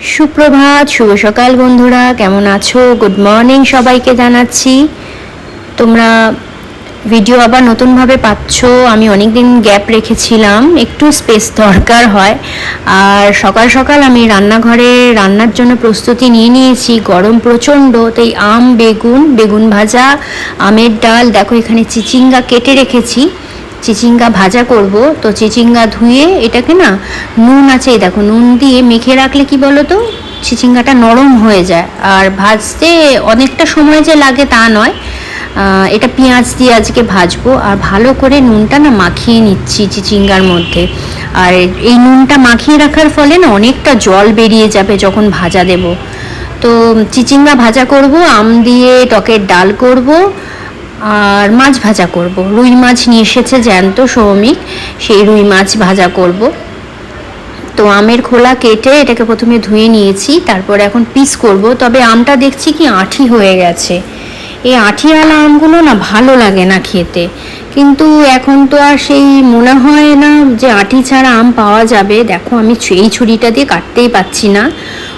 সুপ্রভাত, শুভ সকাল বন্ধুরা, কেমন আছো? গুড মর্নিং সবাইকে জানাচ্ছি। তোমরা ভিডিও আবার নতুনভাবে পাচ্ছ, আমি অনেক দিন গ্যাপ রেখেছিলাম, একটু স্পেস দরকার হয়। আর সকাল সকাল আমি রান্নাঘরে রান্নার জন্য প্রস্তুতি নিয়ে নিয়েছি, গরম প্রচণ্ড, তাই আম, বেগুন বেগুন ভাজা, আমের ডাল, দেখো এখানে চিচিঙ্গা কেটে রেখেছি। চিচিঙ্গা ভাজা করব। তো চিচিঙ্গা ধুয়ে এটাকে না নুন আছে দেখো, নুন দিয়ে মেখে রাখলে কি বলো তো চিচিঙ্গাটা নরম হয়ে যায়। আর ভাজতে অনেকটা সময় যে লাগে তা নয়। এটা পেঁয়াজ দিয়ে আজকে ভাজবো। আর ভালো করে নুনটা না মাখিয়ে নিচ্ছি চিচিঙ্গার মধ্যে। আর এই নুনটা মাখিয়ে রাখার ফলে না অনেকটা জল বেরিয়ে যাবে যখন ভাজা দেব। তো চিচিঙ্গা ভাজা করব, আম দিয়ে টকের ডাল করব। আর মাছ ভাজা করব। রুই মাছ নিয়ে এসেছে জ্যান্ত সৌমিক সেই রুই মাছ ভাজা করব। তো আমের খোলা কেটে এটাকে প্রথমে ধুয়ে নিয়েছি, তারপর এখন পিস করব। তবে আমটা দেখছি কি আঠি হয়ে গেছে। এই আঠিওয়ালা আমগুলো না ভালো লাগে না খেতে। কিন্তু এখন তো আর সেই মনে হয় না যে আঠি ছাড়া আম পাওয়া যাবে। দেখো আমি এই ছুরিটা দিয়ে কাটতেই পাচ্ছি না।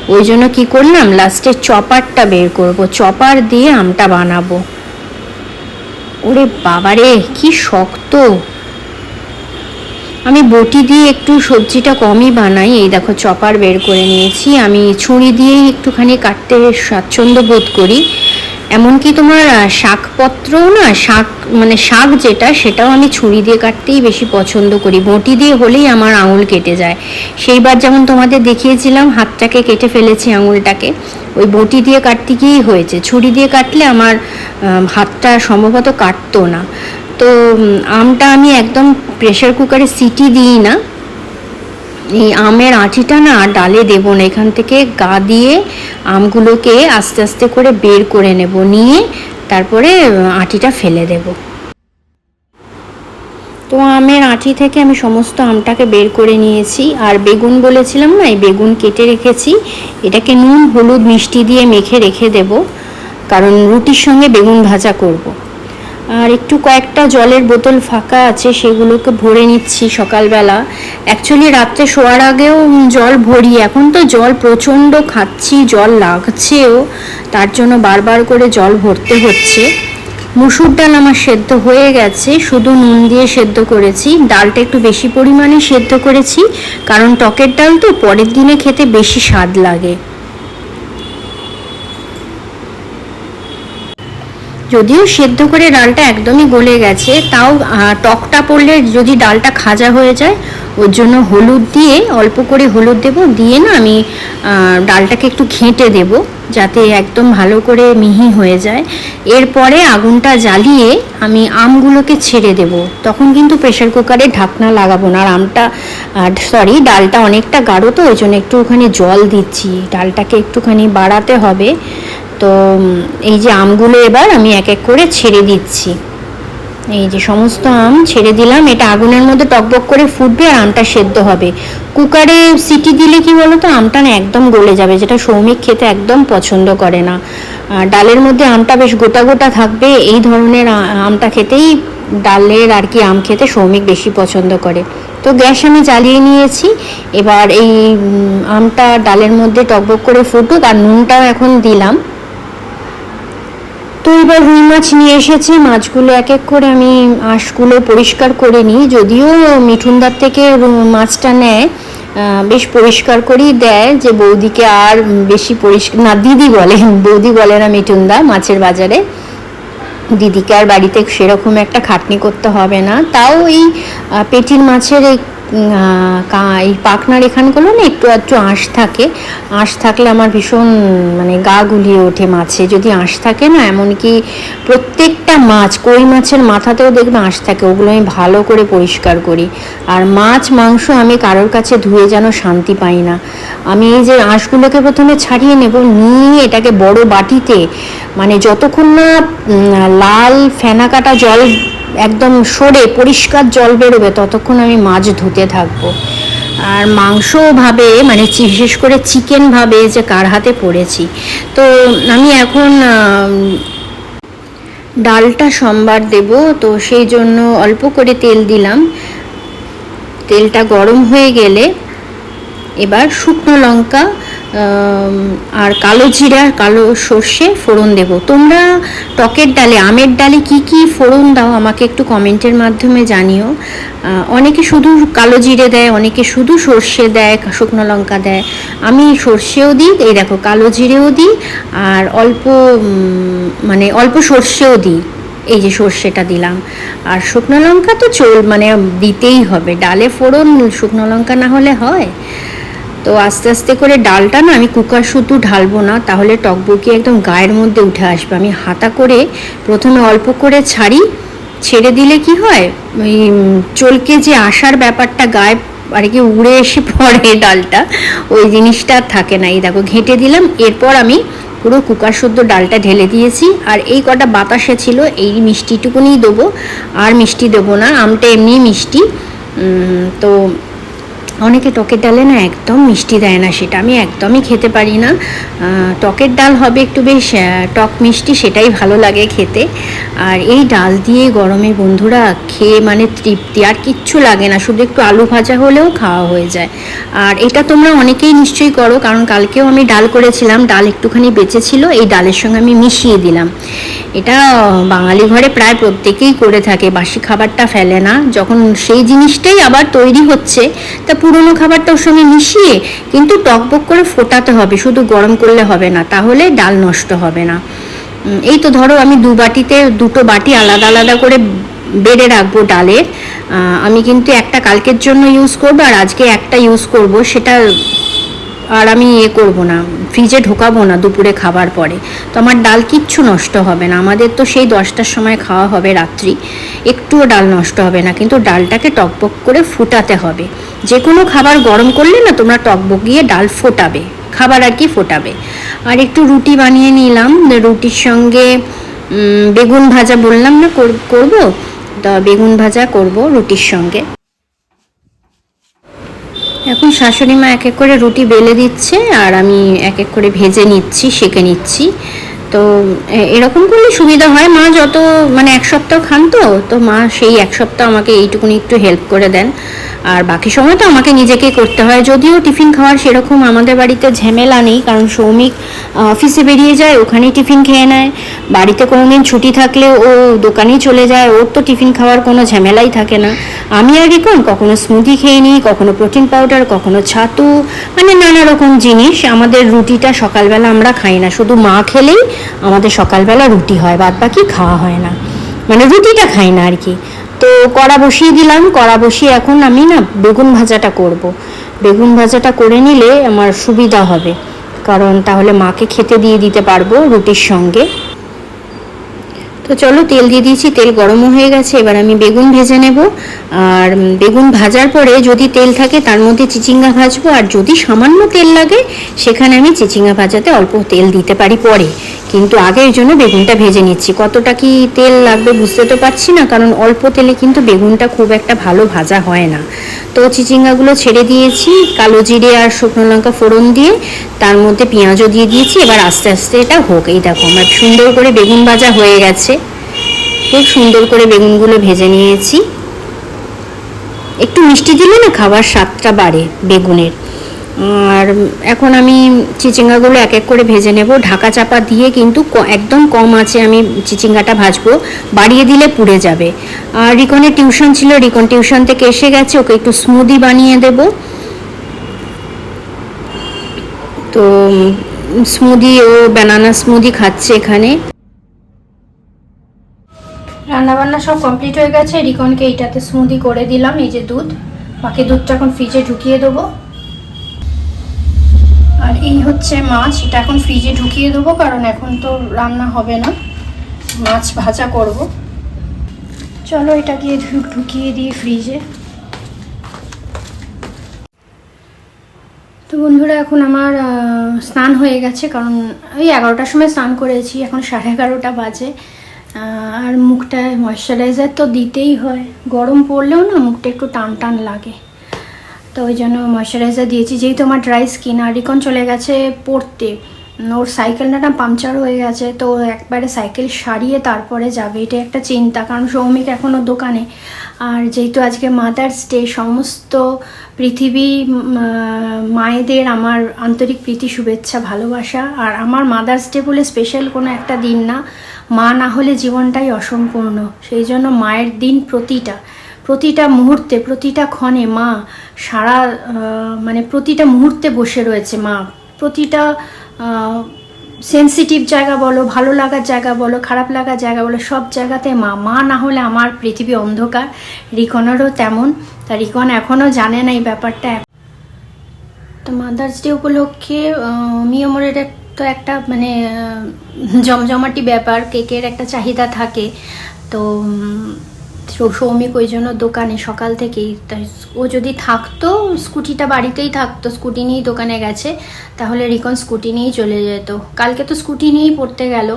ওই জন্য কি করলাম লাস্টে চপারটা বের করব। চপার দিয়ে আমটা বানাবো। ওরে বাবারে, কি শক্ত। আমি বটি দিয়ে একটু সবজিটা কমই বানাই। এই দেখো, চপার বের করে নিয়েছি। আমি ছুরি দিয়েই একটুখানি কাটতে স্বাচ্ছন্দ্য বোধ করি। এমনকি তোমার শাকপত্রও না, শাক মানে শাক যেটা, সেটাও আমি ছুরি দিয়ে কাটতেই বেশি পছন্দ করি। বটি দিয়ে হলেই আমার আঙুল কেটে যায়। সেইবার যেমন তোমাদের দেখিয়েছিলাম, হাতটাকে কেটে ফেলেছি আঙুলটাকে, ওই বটি দিয়ে কাটতে গিয়েই হয়েছে। ছুরি দিয়ে কাটলে আমার হাতটা সম্ভবত কাটতো না। তো আমটা আমি একদম প্রেশার কুকারে সিটি দিই না। এই আমের আঁটিটা না ডালে দেব না, এখান থেকে গা দিয়ে আমগুলোকে আস্তে আস্তে করে বের করে নেব, নিয়ে তারপরে আঁটিটা ফেলে দেব তো আমের আঁটি থেকে আমি সমস্ত আমটাকে বের করে নিয়েছি, আর বেগুন বলেছিলাম না, এই বেগুন কেটে রেখেছি, এটাকে নুন, হলুদ, মিষ্টি দিয়ে মেখে রেখে দেব, কারণ রুটির সঙ্গে বেগুন ভাজা করব। আর একটু কয়েকটা জলের বোতল ফাঁকা আছে, সেগুলোকে ভরে নিচ্ছি সকালবেলা। অ্যাকচুয়ালি রাত্রে শোয়ার আগেও জল ভরি, এখন তো জল প্রচণ্ড খাচ্ছি, জল লাগছেও, তার জন্য বারবার করে জল ভরতে হচ্ছে। মুসুর ডাল আমার সেদ্ধ হয়ে গেছে, শুধু নুন দিয়ে সেদ্ধ করেছি, ডালটা একটু বেশি পরিমাণে সেদ্ধ করেছি, কারণ টকের ডাল তো পরের দিনে খেতে বেশি স্বাদ লাগে। যদিও সেদ্ধ করে ডালটা একদমই গলে গেছে, তাও টকটা পড়লে যদি ডালটা খাজা হয়ে যায়, ওর জন্য হলুদ দিয়ে, অল্প করে হলুদ দেব, দিয়ে না আমি ডালটাকে একটু ঘেঁটে দেব, যাতে একদম ভালো করে মিহি হয়ে যায়। এরপরে আগুনটা জ্বালিয়ে আমি আমগুলোকে ছেড়ে দেব। তখন কিন্তু প্রেশার কুকারে ঢাকনা লাগাবো না, আর আমটা সরি, ডালটা অনেকটা গাঢ় তো, ওই জন্য একটু ওখানে জল দিচ্ছি। ডালটাকে একটুখানি বাড়াতে হবে। তো, এই যে আমগুলো এবার আমি এক এক করে ছেড়ে দিচ্ছি। এই যে সমস্ত আম ছেড়ে দিলাম, এটা আগুনের মধ্যে টকবক করে ফুটবে আর আমটা সেদ্ধ হবে। কুকারে সিটি দিলে কি বলো তো আমটা না একদম গলে যাবে, যেটা সৌমিক খেতে একদম পছন্দ করে না। ডালের মধ্যে আমটা বেশ গোটা গোটা থাকবে, এই ধরনের আমটা খেতেই ডালের আর কি আম খেতে সৌমিক বেশি পছন্দ করে। তো গ্যাস আমি জ্বালিয়ে নিয়েছি, এবার এই আমটা ডালের মধ্যে টকবক করে ফুটুক, আর নুনটাও এখন দিলাম। তো এবার রুই মাছ নিয়ে এসেছে। মাছগুলো এক এক করে আমি আঁশগুলো পরিষ্কার করে নিই। যদিও মিঠুনদার থেকে মাছটা নেয় বেশ পরিষ্কার করেই দেয় যে বৌদিকে আর বেশি পরিষ্কার না, দিদি বলে, বৌদি বলে না মিঠুনদা মাছের বাজারে। দিদিকে আর বাড়িতে সেরকম একটা খাটনি করতে হবে না। তাও এই পেটির মাছের এই পাখনার এখানগুলো না একটু একটু আঁশ থাকে। আঁশ থাকলে আমার ভীষণ মানে গা গুলিয়ে ওঠে মাছে। যদি আঁশ থাকে না, এমনকি প্রত্যেকটা মাছ, কই মাছের মাথাতেও দেখবে আঁশ থাকে। ওগুলো আমি ভালো করে পরিষ্কার করি। আর মাছ, মাংস আমি কারোর কাছে ধুয়ে যেন শান্তি পাই না। আমি এই যে আঁশগুলোকে প্রথমে ছাড়িয়ে নেব, নিয়ে এটাকে বড় বাটিতে মানে যতক্ষণ না লাল ফেনা কাটা জল একদম সরে পরিষ্কার জল বেরোবে, ততক্ষণ আমি মাছ ধুতে থাকব। আর মাংস ভাবে মানে বিশেষ করে চিকেন ভাবে যে কার হাতে পড়েছি। তো আমি এখন ডালটা সোমবার দেব, তো সেই জন্য অল্প করে তেল দিলাম। তেলটা গরম হয়ে গেলে এবার শুকনো লঙ্কা আর কালো জিরা, কালো সর্ষে, ফোড়ন দেব। তোমরা টকের ডালে, আমের ডালে কি কি ফোড়ন দাও আমাকে একটু কমেন্টের মাধ্যমে জানিও। অনেকে শুধু কালো জিরে দেয়, অনেকে শুধু সর্ষে দেয়, শুকনো লঙ্কা দেয়। আমি সর্ষেও দিই, এই দেখো, কালো জিরেও দিই, আর অল্প মানে অল্প সর্ষেও দিই, এই যে সর্ষেটা দিলাম। আর শুকনো লঙ্কা তো চল মানে দিতেই হবে। ডালে ফোড়ন, শুকনো লঙ্কা না হলে হয়। তো আস্তে আস্তে করে ডালটা না আমি কুকার শুধু ঢালবো না, তাহলে টকবকি একদম গায়ের মধ্যে উঠে আসবে। আমি হাতা করে প্রথমে অল্প করে ছাড়ি, ছেড়ে দিলে কি হয়? ওই চলকে যে আসার ব্যাপারটা গায়ে আর কি উড়ে এসে পড়ে ডালটা, ওই জিনিসটা থাকে না। এই দেখো, ঘেঁটে দিলাম, এরপর আমি পুরো কুকার শুদ্ধ ডালটা ঢেলে দিয়েছি। আর এই কটা বাতাসে ছিল, এই মিষ্টিটুকুনি দেবো, আর মিষ্টি দেবো না, আমটা এমনি মিষ্টি। তো অনেকে টকের ডালে না একদম মিষ্টি দেয় না সেটা। আমি একদমই খেতে পারি না। টকের ডাল হবে একটু বেশ টক মিষ্টি, সেটাই ভালো লাগে খেতে। আর এই ডাল দিয়ে গরমে বন্ধুরা খেয়ে মানে তৃপ্তি, আর কিচ্ছু লাগে না। শুধু একটু আলু ভাজা হলেও খাওয়া হয়ে যায়। আর এটা তোমরা অনেকেই নিশ্চয়ই করো, কারণ কালকেও আমি ডাল করেছিলাম, ডাল একটুখানি বেঁচেছিল এই ডালের সঙ্গে আমি মিশিয়ে দিলাম। এটা বাঙালি ঘরে প্রায় প্রত্যেকেই করে থাকে, বাসি খাবারটা ফেলে না। যখন সেই জিনিসটাই আবার তৈরি হচ্ছে, তা পুরনো খাবারটা ওর সঙ্গে মিশিয়ে কিন্তু টকবক করে ফোটাতে হবে, শুধু গরম করলে হবে না, তাহলে ডাল নষ্ট হবে না। এই তো ধরো আমি দু বাটিতে, দুটো বাটি আলাদা আলাদা করে বেড়ে রাখব ডালের। আমি কিন্তু একটা কালকের জন্য ইউজ করব আর আজকে একটা ইউজ করব, সেটা আর আমি ইয়ে করব না, ফ্রিজে ঢোকাবো না দুপুরে খাবার পরে। তো আমার ডাল কিচ্ছু নষ্ট হবে না, আমাদের তো সেই দশটার সময় খাওয়া হবে রাত্রি, একটুও ডাল নষ্ট হবে না, কিন্তু ডালটাকে টকবক করে ফুটাতে হবে। যে কোনো খাবার গরম করলে না তোমরা টক গিয়ে ডাল ফোটাবে, খাবার আর কি ফোটাবে। আর একটু রুটি বানিয়ে নিলাম রুটির সঙ্গে বেগুন ভাজা বললাম না কর- করব? তা বেগুন ভাজা করব রুটির সঙ্গে। এখন শাশুড়ি মা এক এক করে রুটি বেলে দিচ্ছে, আর আমি এক এক করে ভেজে নিচ্ছি, সেঁকে নিচ্ছি। তো এরকম করলে সুবিধা হয়। মা যত মানে এক সপ্তাহ খান তো তো মা সেই এক সপ্তাহ আমাকে এইটুকুনি একটু হেল্প করে দেন। আর বাকি সময় তো আমাকে নিজেকে করতে হয়। যদিও টিফিন খাওয়ার সেরকম আমাদের বাড়িতে ঝামেলা নেই, কারণ সৌমিক অফিসে বেরিয়ে যায় ওখানেই টিফিন খেয়ে নেয়। বাড়িতে কোনো দিন ছুটি থাকলে ও দোকানেই চলে যায়, ওর তো টিফিন খাওয়ার কোনো ঝামেলাই থাকে না। আমি আর কি কোন, কখনো স্মুদি খেয়ে নিই, কখনো প্রোটিন পাউডার কখনো ছাতু মানে নানা রকম জিনিস। আমাদের রুটিটা সকালবেলা আমরা খাই না। শুধু মা খেলেই আমাদের সকালবেলা রুটি হয় বাদ বাকি খাওয়া হয় না। মানে রুটিটা খাই না আর কি তো কড়া বসিয়ে দিলাম, কড়া বসিয়ে এখন আমি না বেগুন ভাজাটা করব। বেগুন ভাজাটা করে নিলে আমার সুবিধা হবে। কারণ তাহলে মাকে খেতে দিয়ে দিতে পারব রুটির সঙ্গে। তো চলো তেল দিয়ে দিয়েছি, তেল গরমও হয়ে গেছে, এবার আমি বেগুন ভেজে নেব। আর বেগুন ভাজার পরে যদি তেল থাকে তার মধ্যে চিচিঙ্গা ভাজবো, আর যদি সামান্য তেল লাগে সেখানে আমি চিচিঙ্গা ভাজাতে অল্প তেল দিতে পারি পরে। কিন্তু আগে এর জন্য বেগুনটা ভেজে নিচ্ছি। কতটা কি তেল লাগবে বুঝতে তো পারছি না, কারণ অল্প তেলে কিন্তু বেগুনটা খুব একটা ভালো ভাজা হয় না। তো চিচিঙ্গাগুলো ছেড়ে দিয়েছি, কালো জিরে আর শুকনো লঙ্কা ফোড়ন দিয়ে, তার মধ্যে পেঁয়াজও দিয়ে দিয়েছি, এবার আস্তে আস্তে এটা হোক। এই দেখো, আমার সুন্দর করে বেগুন ভাজা হয়ে গেছে। খুব সুন্দর করে বেগুনগুলো ভেজে নিয়েছি। একটু মিষ্টি দিলে না খাবার স্বাদটা বাড়ে বেগুনের। আর এখন আমি চিচিঙ্গাগুলো এক এক করে ভেজে নেব। ঢাকা চাপা দিয়ে কিন্তু একদম কম আছে আমি চিচিঙ্গাটা ভাজবো। বাড়িয়ে দিলে পুড়ে যাবে। আর রিকনের টিউশন ছিল, রিকন টিউশন থেকে এসে গেছে, ওকে একটু স্মুদি বানিয়ে দেব। তো স্মুদি ও ব্যানানা স্মুদি খাচ্ছে এখানে। রান্নাবান্না সব কমপ্লিট হয়ে গেছে। রিকনকে এইটাতে স্মুদি করে দিলাম, এই যে দুধ। বাকি দুধটা এখন ফ্রিজে ঢুকিয়ে দেবো। আর এই হচ্ছে মাছ, এটা এখন ফ্রিজে ঢুকিয়ে দেবো, কারণ এখন তো রান্না হবে না। মাছ ভাজা করব। চলো এটা গিয়ে ঢুকিয়ে দিই ফ্রিজে তো বন্ধুরা, এখন আমার স্নান হয়ে গেছে, কারণ ওই এগারোটার সময় স্নান করেছি, এখন সাড়ে এগারোটা বাজে। আর মুখটায় ময়শ্চারাইজার তো দিতেই হয়। গরম পড়লেও না মুখটা একটু টান টান লাগে। তো ওই জন্য ময়শ্চারাইজার দিয়েছি। যেহেতু আমার ড্রাই স্কিন আর রিকন চলে গেছে পড়তে ওর সাইকেলটা না পাংচার হয়ে গেছে, তো একবারে সাইকেল সারিয়ে তারপরে যাবে। এটা একটা চিন্তা, কারণ সৌমিক এখনও দোকানে। আর যেহেতু আজকে মাদার্স ডে সমস্ত পৃথিবী মায়েদের আমার আন্তরিক প্রীতি, শুভেচ্ছা, ভালোবাসা। আর আমার মাদার্স ডে বলে স্পেশাল কোনো একটা দিন না। মা না হলে জীবনটাই অসম্পূর্ণ। সেই জন্য মায়ের দিন প্রতিটা। প্রতিটা মুহূর্তে, প্রতিটা ক্ষণে মা সারা মানে প্রতিটা মুহূর্তে বসে রয়েছে মা। প্রতিটা সেন্সিটিভ জায়গা বলো, ভালো লাগার জায়গা বলো, খারাপ লাগার জায়গা বলো, সব জায়গাতে মা। মা না হলে আমার পৃথিবী অন্ধকার। রিকনেরও তেমন। তা রিকন এখনও জানে না এই ব্যাপারটা। তো মাদার্স ডে উপলক্ষে মিয়মরের তো একটা মানে জমজমাটি ব্যাপার, কেকের একটা চাহিদা থাকে। তো সৌমিক ওই জন্য দোকানে সকাল থেকেই ও যদি থাকতো, স্কুটিটা বাড়িতেই থাকতো, স্কুটি নিয়েই দোকানে গেছে, তাহলে রিকন স্কুটি নিয়েই চলে যেত। কালকে তো স্কুটি নিয়েই পড়তে গেল।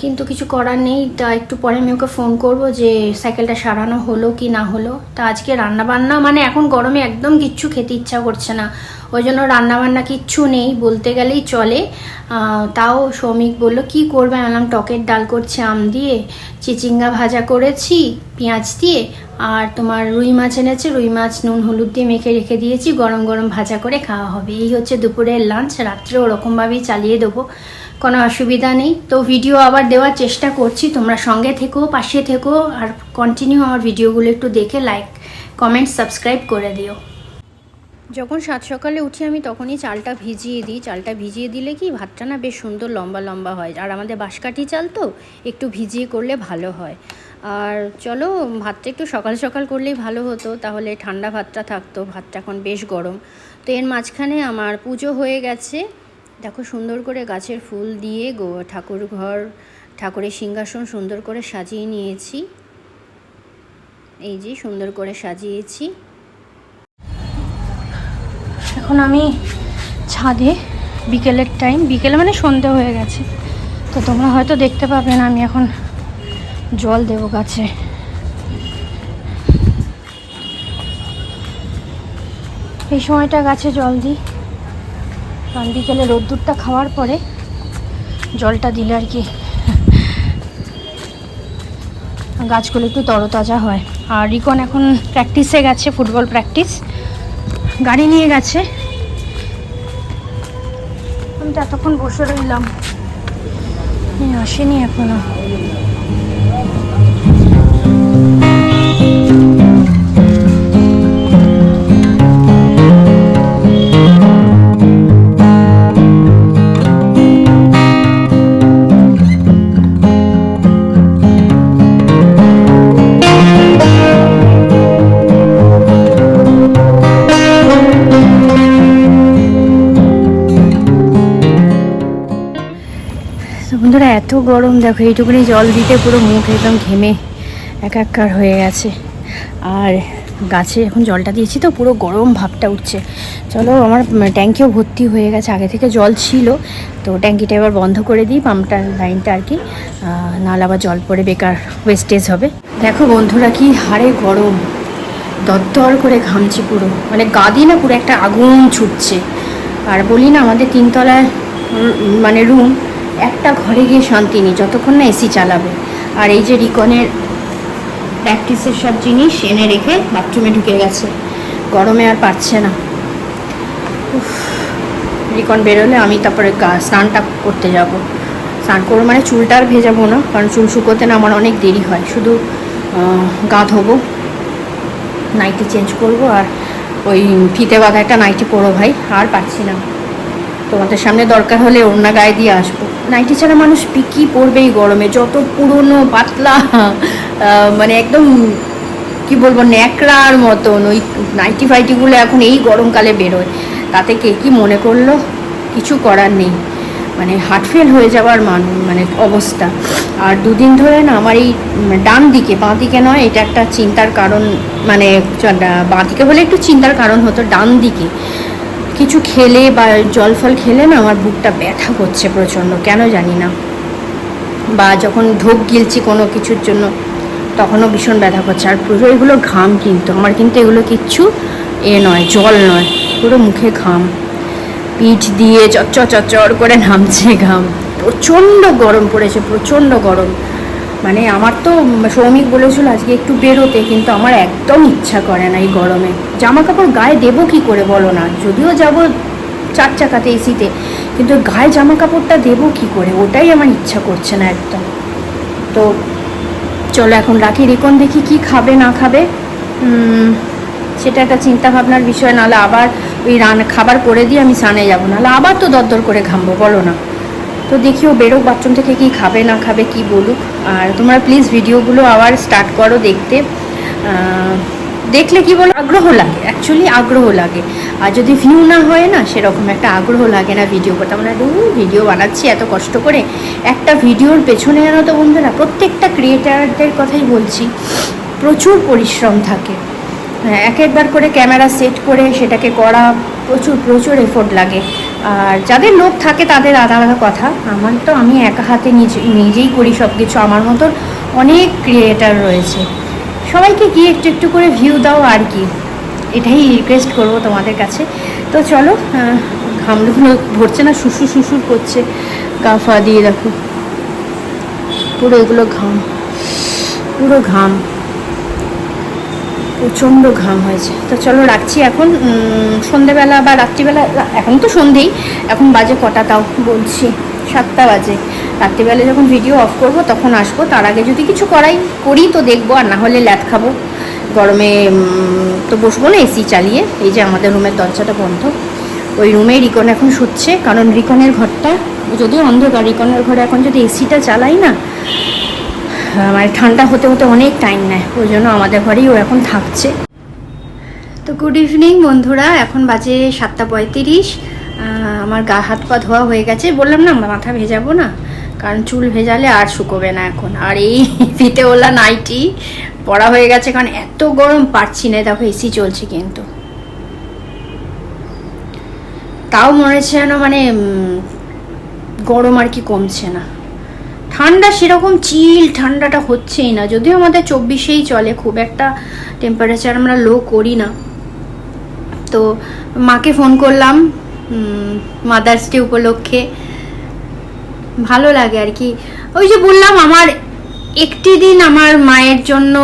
কিন্তু কিছু করার নেই, তা একটু পরে আমি ওকে ফোন করব যে সাইকেলটা সারানো হলো কি না হলো। তা আজকে রান্না বান্না মানে এখন গরমে একদম কিচ্ছু খেতে ইচ্ছা করছে না। ওই জন্য রান্না বান্না কিচ্ছু নেই, বলতে গেলেই চলে। তাও শ্রমিক বলল, কি করবে? আমি বললাম, টকের ডাল করছে, আম দিয়ে, চিচিঙ্গা ভাজা করেছি, পেঁয়াজ দিয়ে, আর তোমার রুই মাছ এনেছে, রুই মাছ, নুন, হলুদ দিয়ে মেখে রেখে দিয়েছি, গরম গরম ভাজা করে খাওয়া হবে। এই হচ্ছে দুপুরের লাঞ্চ রাত্রে ওরকমভাবেই চালিয়ে দেবো, কোনো অসুবিধা নেই। তো ভিডিও আবার দেওয়ার চেষ্টা করছি, তোমরা সঙ্গে থেকো, পাশে থেকো, আর কন্টিনিউ আমার ভিডিওগুলো একটু দেখে লাইক কমেন্ট সাবস্ক্রাইব করে দিও। যখন সাত সকালে উঠি, আমি তখনই চালটা ভিজিয়ে দিই। চালটা ভিজিয়ে দিলে কি, ভাতটা না বেশ সুন্দর লম্বা লম্বা হয়। আর আমাদের বাঁশকাঠি চাল তো, একটু ভিজিয়ে করলে ভালো হয়। আর চলো, ভাতটা একটু সকাল সকাল করলেই ভালো হতো। তাহলে ঠান্ডা ভাতটা থাকতো, ভাতটা এখন বেশ গরম। তো এর মাঝখানে আমার পুজো হয়ে গেছে। দেখো, সুন্দর করে গাছের ফুল দিয়ে গো, ঠাকুর ঘর, ঠাকুরের সিংহাসন সুন্দর করে সাজিয়ে নিয়েছি। এই যে, সুন্দর করে সাজিয়েছি। এখন আমি ছাদে বিকেলের টাইম বিকেলে মানে সন্ধে হয়ে গেছে। তো তোমরা হয়তো দেখতে পাবে না, আমি এখন জল দেবো গাছে। এই সময়টা গাছে জল দিই। কারণ বিকেলে রোদ্দুরটা খাওয়ার পরে জলটা দিলে আর কি গাছগুলো একটু তরতাজা হয়। আর রিকন এখন প্র্যাকটিসে গেছে ফুটবল প্র্যাকটিস গাড়ি নিয়ে গেছে। আমি এতক্ষণ বসে রইলাম। আসেনি এখনও। গরম, দেখো এইটুকুনি জল দিতে পুরো মুখ একদম ঘেমে একাকার হয়ে গেছে। আর গাছে এখন জলটা দিয়েছি তো, পুরো গরম ভাবটা উঠছে। চলো আমার ট্যাঙ্কিও ভর্তি হয়ে গেছে, আগে থেকে জল ছিল। তো ট্যাঙ্কিটা এবার বন্ধ করে দিই পাম্পটার লাইনটা আর কি। নাহলে আবার জল পড়ে বেকার ওয়েস্টেজ হবে। দেখো বন্ধুরা কি হারে গরম। দরদর করে ঘামছি পুরো। মানে গা দিয়ে না পুরো একটা আগুন ছুটছে। আর বলি না, আমাদের তিনতলায় মানে রুম একটা ঘরে গিয়ে শান্তি নেই, যতক্ষণ না এসি চালাবে। আর এই যে রিকনের প্র্যাকটিসের সব জিনিস এনে রেখে বাথরুমে ঢুকে গেছে। গরমে আর পারছে না। রিকন বেরোলে আমি তারপরে স্নানটা করতে যাব। স্নান করব মানে চুলটা আর ভেজাবো না, কারণ চুল শুকোতে না আমার অনেক দেরি হয়। শুধু গা ধোবো নাইটি চেঞ্জ করব, আর ওই ফিতে বাঁধা একটা নাইটি পরো ভাই, আর পারছি না। তোমাদের সামনে দরকার হলে ওড়না গায়ে দিয়ে আসব। নাইটি ছাড়া মানুষ পি- কি পরবে গরমে? যত পুরনো, পাতলা মানে একদম, কি বলব, ন্যাকড়ার মতন ওই নাইটি ফাইটিগুলো এখন এই গরমকালে বেরোয়। তাতে কে কি মনে করল? কিছু করার নেই। মানে হার্ট ফেল হয়ে যাওয়ার মান মানে অবস্থা। আর দুদিন ধরে না আমার এই ডান দিকে, বাঁ দিকে নয়, এটা একটা চিন্তার কারণ মানে বাঁ দিকে হলে একটু চিন্তার কারণ হতো, ডান দিকে। কিছু খেলে বা জল ফল খেলে না আমার বুকটা ব্যথা করছে প্রচণ্ড, কেন জানি না। বা যখন ঢোক গিলছি কোনো কিছুর জন্য, তখনও ভীষণ ব্যথা করছে। আর পুরো এগুলো ঘাম কিন্তু, আমার কিন্তু এগুলো কিচ্ছু এ নয়, জল নয়, পুরো মুখে ঘাম। পিঠ দিয়ে চচ্চর চচ্চর করে নামছে ঘাম। প্রচণ্ড গরম পড়েছে, প্রচণ্ড গরম। মানে আমার তো সৌমিক বলেছিল আজকে একটু বেরোতে, কিন্তু আমার একদম ইচ্ছা করে না এই গরমে। জামা কাপড় গায়ে দেবো কি করে বলো না? যদিও যাব চার চাকাতে এসিতে কিন্তু গায়ে জামা কাপড়টা দেবো কি করে? ওটাই আমার ইচ্ছা করছে না একদম। তো চলো এখন রাখি রিকন দেখি কি খাবে, না খাবে। সেটা একটা চিন্তা ভাবনার বিষয়, নাহলে আবার ওই রান, খাবার করে দিয়ে আমি সানে যাব। নাহলে আবার তো দরদর করে ঘামবো, বলো না। তো দেখি ও বেরোক বাথরুম থেকে কি খাবে, না খাবে, কি বলুক। আর তোমরা প্লিজ ভিডিওগুলো আবার স্টার্ট করো দেখতে। দেখলে কি বলো? আগ্রহ লাগে অ্যাকচুয়ালি আগ্রহ লাগে। আর যদি ভিউ না হয় না সেরকম একটা আগ্রহ লাগে না ভিডিও করতে। আমরা ভিডিও বানাচ্ছি এত কষ্ট করে। একটা ভিডিওর পেছনে জানো তো বন্ধুরা প্রত্যেকটা ক্রিয়েটারদের কথাই বলছি প্রচুর পরিশ্রম থাকে। হ্যাঁ, এক একবার করে ক্যামেরা সেট করে সেটাকে করা প্রচুর প্রচুর এফোর্ট লাগে। আর যাদের লোক থাকে তাদের আলাদা আলাদা কথা। আমার তো আমি একা হাতে নিজে নিজেই করি সব কিছু আমার মতন অনেক ক্রিয়েটার রয়েছে। সবাইকে গিয়ে একটু একটু করে ভিউ দাও আর কি। এটাই রিকোয়েস্ট করব তোমাদের কাছে। তো চলো আহ, ঘামগুলো ভরছে না শুশুর শুশুর করছে। গা ফা দিয়ে দেখো। পুরো এগুলো ঘাম। পুরো ঘাম। প্রচণ্ড ঘাম হয়েছে। তো চলো রাখছি এখন। সন্ধেবেলা বা রাত্রিবেলা এখন তো সন্ধেই। এখন বাজে কটা তাও বলছি। সাতটা বাজে। রাত্রিবেলা যখন ভিডিও অফ করব, তখন আসব। তার আগে যদি কিছু করাই, করি তো দেখব। আর না হলে ল্যাদ খাব। গরমে তো বসবো না এসি চালিয়ে। এই যে আমাদের রুমের দরজাটা বন্ধ। ওই রুমে রিকন এখন শুচ্ছে। কারণ রিকনের ঘরটা, যদিও অন্ধকার, রিকনের ঘরে এখন যদি এসিটা চালাই না মানে ঠান্ডা হতে হতে অনেক টাইম নেয়, ওই জন্য আমাদের ঘরেই ও এখন থাকছে। তো গুড ইভিনিং বন্ধুরা, এখন বাজে সাতটা পঁয়ত্রিশ। আমার গা হাত পা ধোয়া হয়ে গেছে। বললাম না, মাথা ভেজাবো না, কারণ চুল ভেজালে আর শুকোবে না এখন। আর এই ফিতেওয়ালা নাইটি পড়া হয়ে গেছে, কারণ এত গরম পারছি না, দেখো এসি চলছে কিন্তু। তাও মনে হচ্ছে যেন মানে গরম আর কি কমছে না। ঠান্ডা সেরকম চিল ঠান্ডাটা হচ্ছেই না, যদিও আমাদের চব্বিশেই চলে, খুব একটা টেম্পারেচার আমরা লো করি না। তো মাকে ফোন করলাম মাদার্স ডে উপলক্ষে। ভালো লাগে আর কি। ওই যে বললাম, আমার একটি দিন আমার মায়ের জন্য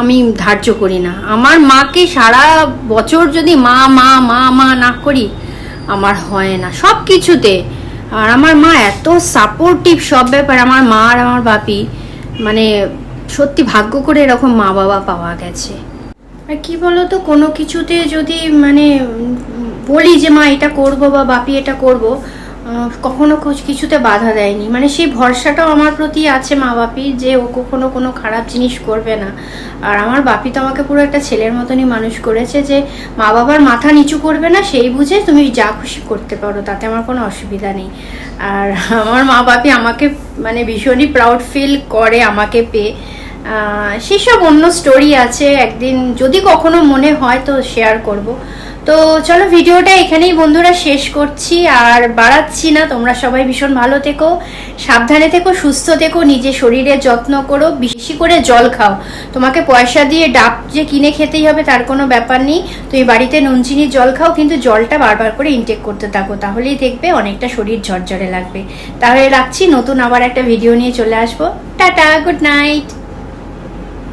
আমি ধার্য করি না। আমার মাকে সারা বছর যদি মা মা মা মা না করি, আমার হয় না। সব কিছুতে আর আমার মা এত সাপোর্টিভ সব ব্যাপার, আমার মা আর আমার বাপি মানে সত্যি ভাগ্য করে এরকম মা বাবা পাওয়া গেছে। আর কি বলতো, কোনো কিছুতে যদি মানে বলি যে মা এটা করব বা বাপি এটা করব কখনো কিছুতে বাধা দেয়নি। মানে সেই ভরসাটাও আমার প্রতি আছে মা বাপি যে ও কখনো কোনো খারাপ জিনিস করবে না। আর আমার বাপি তো আমাকে পুরো একটা ছেলের মতনই মানুষ করেছে যে মা বাবার মাথা নিচু করবে না, সেই বুঝে তুমি যা খুশি করতে পারো, তাতে আমার কোনো অসুবিধা নেই। আর আমার মা বাপি আমাকে মানে ভীষণই প্রাউড ফিল করে আমাকে পেয়ে। সেসব অন্য স্টোরি আছে, একদিন যদি কখনো মনে হয় তো শেয়ার করব। তো চলো ভিডিওটা এখানেই বন্ধুরা শেষ করছি, আর বাড়াচ্ছি না, তোমরা সবাই ভীষণ ভালো থেকো, সাবধানে থেকো, সুস্থ থেকো নিজের শরীরের যত্ন করো, বেশি করে জল খাও। তোমাকে পয়সা দিয়ে ডাব যে কিনে খেতেই হবে তার কোনো ব্যাপার নেই, তুমি বাড়িতে নুন চিনির জল খাও, কিন্তু জলটা বারবার করে ইনটেক করতে থাকো, তাহলেই দেখবে অনেকটা শরীর ঝরঝরে লাগবে। তাহলে রাখছি, নতুন আবার একটা ভিডিও নিয়ে চলে আসব। Tata good night